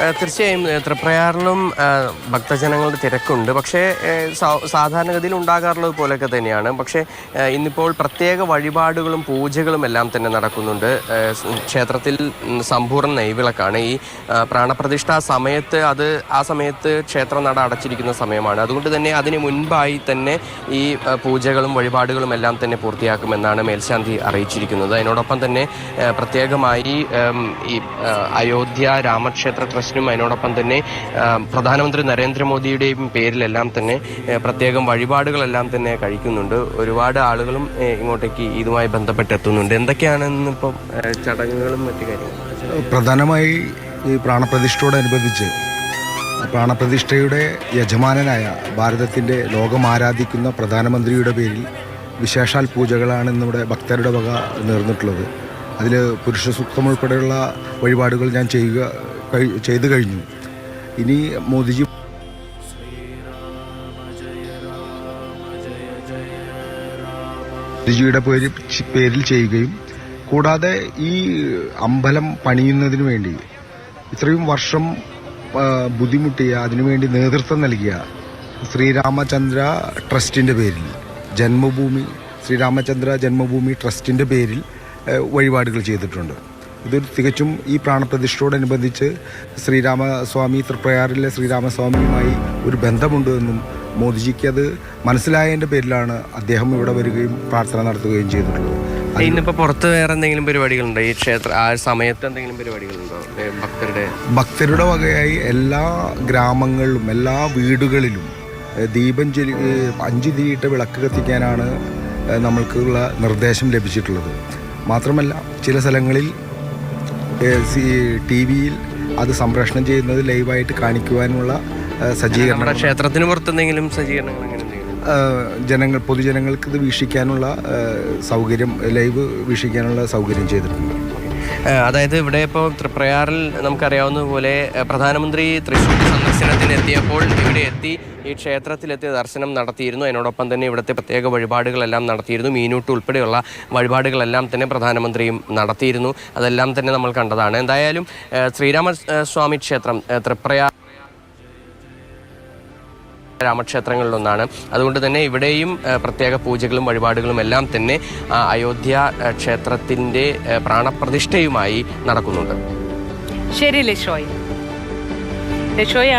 തീർച്ചയായും തൃപ്രയാറിലും ഭക്തജനങ്ങളുടെ തിരക്കുണ്ട്. പക്ഷേ സാധാരണഗതിയിൽ ഉണ്ടാകാറുള്ളത് പോലെയൊക്കെ തന്നെയാണ്. പക്ഷേ ഇന്നിപ്പോൾ പ്രത്യേക വഴിപാടുകളും പൂജകളും എല്ലാം തന്നെ നടക്കുന്നുണ്ട്. ക്ഷേത്രത്തിൽ സമ്പൂർണ നെയ്വിളക്കാണ്. ഈ പ്രാണപ്രതിഷ്ഠാ സമയത്ത് അത് ആ സമയത്ത് ക്ഷേത്ര നട അടച്ചിരിക്കുന്ന സമയമാണ്. അതുകൊണ്ട് തന്നെ അതിന് മുൻപായി തന്നെ ഈ പൂജകളും വഴിപാടുകളും എല്ലാം തന്നെ പൂർത്തിയാക്കുമെന്നാണ് മേൽശാന്തി അറിയിച്ചിരിക്കുന്നത്. അതിനോടൊപ്പം തന്നെ പ്രത്യേകമായി ഈ അയോധ്യ രാമക്ഷേത്ര ട്രസ്റ്റിനും അതിനോടൊപ്പം തന്നെ പ്രധാനമന്ത്രി നരേന്ദ്രമോദിയുടെയും പേരിലെല്ലാം തന്നെ പ്രത്യേകം വഴിപാടുകളെല്ലാം തന്നെ കഴിക്കുന്നുണ്ട്. ഒരുപാട് ആളുകളും ഇങ്ങോട്ടേക്ക് ഇതുമായി ബന്ധപ്പെട്ട് എത്തുന്നുണ്ട് എന്തൊക്കെയാണെന്ന് ഇപ്പം ചടങ്ങുകളും മറ്റു കാര്യങ്ങളും? പ്രധാനമായി ഈ പ്രാണപ്രതിഷ്ഠയോടനുബന്ധിച്ച് പ്രാണപ്രതിഷ്ഠയുടെ യജമാനനായ ഭാരതത്തിന്റെ ലോകം ആരാധിക്കുന്ന പ്രധാനമന്ത്രിയുടെ പേരിൽ വിശേഷാൽ പൂജകളാണ് ഇന്നിവിടെ ഭക്തരുടെ വക നേർന്നിട്ടുള്ളത്. അതിൽ പുരുഷ സൂക്തം ഉൾപ്പെടെയുള്ള വഴിപാടുകൾ ഞാൻ ചെയ്യുക ചെയ്തു കഴിഞ്ഞു. ഇനി മോദിജി മോദിജിയുടെ പേര് പേരിൽ ചെയ്യുകയും കൂടാതെ ഈ അമ്പലം പണിയുന്നതിന് വേണ്ടി ഇത്രയും വർഷം ബുദ്ധിമുട്ടിയ അതിനുവേണ്ടി നേതൃത്വം നൽകിയ ശ്രീരാമചന്ദ്ര ട്രസ്റ്റിന്റെ പേരിൽ ജന്മഭൂമി ശ്രീരാമചന്ദ്ര ജന്മഭൂമി ട്രസ്റ്റിന്റെ പേരിൽ വഴിപാടുകൾ ചെയ്തിട്ടുണ്ട്. ഇത് തികച്ചും ഈ പ്രാണപ്രതിഷ്ഠയോടനുബന്ധിച്ച് ശ്രീരാമസ്വാമി തൃപ്രയാറിലെ ശ്രീരാമസ്വാമിയുമായി ഒരു ബന്ധമുണ്ട് എന്നും മോദിജിക്ക് അത് മനസ്സിലായതിന്റെ പേരിലാണ് അദ്ദേഹം ഇവിടെ വരികയും പ്രാർത്ഥന നടത്തുകയും ചെയ്തിട്ടുള്ളത്. ഇന്നിപ്പോ പുറത്ത് വേറെ എന്തെങ്കിലും പരിപാടികളുണ്ടോ? ഈ ക്ഷേത്ര ആ സമയത്ത് എന്തെങ്കിലും പരിപാടികളുണ്ടോ? ഭക്തരുടെ ഭക്തരുടെ വകയായി എല്ലാ ഗ്രാമങ്ങളിലും എല്ലാ വീടുകളിലും ദീപം ഏഹ്, അഞ്ച് തിരിയിട്ട വിളക്ക് കത്തിക്കാനാണ് നമ്മൾക്കുള്ള നിർദ്ദേശം ലഭിച്ചിട്ടുള്ളത്. മാത്രമല്ല ചില സ്ഥലങ്ങളിൽ സി ടി വിയിൽ അത് സംപ്രേഷണം ചെയ്യുന്നത് ലൈവായിട്ട് കാണിക്കുവാനുള്ള സജ്ജീകരണം ക്ഷേത്രത്തിന് പുറത്ത് എന്തെങ്കിലും സജ്ജീകരണങ്ങൾ ജനങ്ങൾ പൊതുജനങ്ങൾക്ക് ഇത് വീക്ഷിക്കാനുള്ള സൗകര്യം ലൈവ് വീക്ഷിക്കാനുള്ള സൗകര്യം ചെയ്തിട്ടുണ്ട്. അതായത് ഇവിടെ ഇപ്പോൾ തൃപ്രയാറിൽ നമുക്കറിയാവുന്ന പോലെ പ്രധാനമന്ത്രി തൃശ്ശൂർ സന്ദർശനത്തിന് എത്തിയപ്പോൾ ഇവിടെ എത്തി ഈ ക്ഷേത്രത്തിലെത്തി ദർശനം നടത്തിയിരുന്നു. അതിനോടൊപ്പം തന്നെ ഇവിടുത്തെ പ്രത്യേക വഴിപാടുകളെല്ലാം നടത്തിയിരുന്നു. മീനൂട്ട് ഉൾപ്പെടെയുള്ള വഴിപാടുകളെല്ലാം തന്നെ പ്രധാനമന്ത്രിയും നടത്തിയിരുന്നു. അതെല്ലാം തന്നെ നമ്മൾ കണ്ടതാണ്. എന്തായാലും ശ്രീരാമസ്വാമി ശ്രീരാമ സ്വാമി ക്ഷേത്രം തൃപ്രയാർ രാമക്ഷേത്രങ്ങളിലൊന്നാണ്. അതുകൊണ്ട് തന്നെ ഇവിടെയും പ്രത്യേക പൂജകളും വഴിപാടുകളും എല്ലാം തന്നെ അയോധ്യ ക്ഷേത്രത്തിന്റെ പ്രാണപ്രതിഷ്ഠയുമായി നടക്കുന്നുണ്ട്. ശരി ലിഷോയ് ലിഷോയാണ്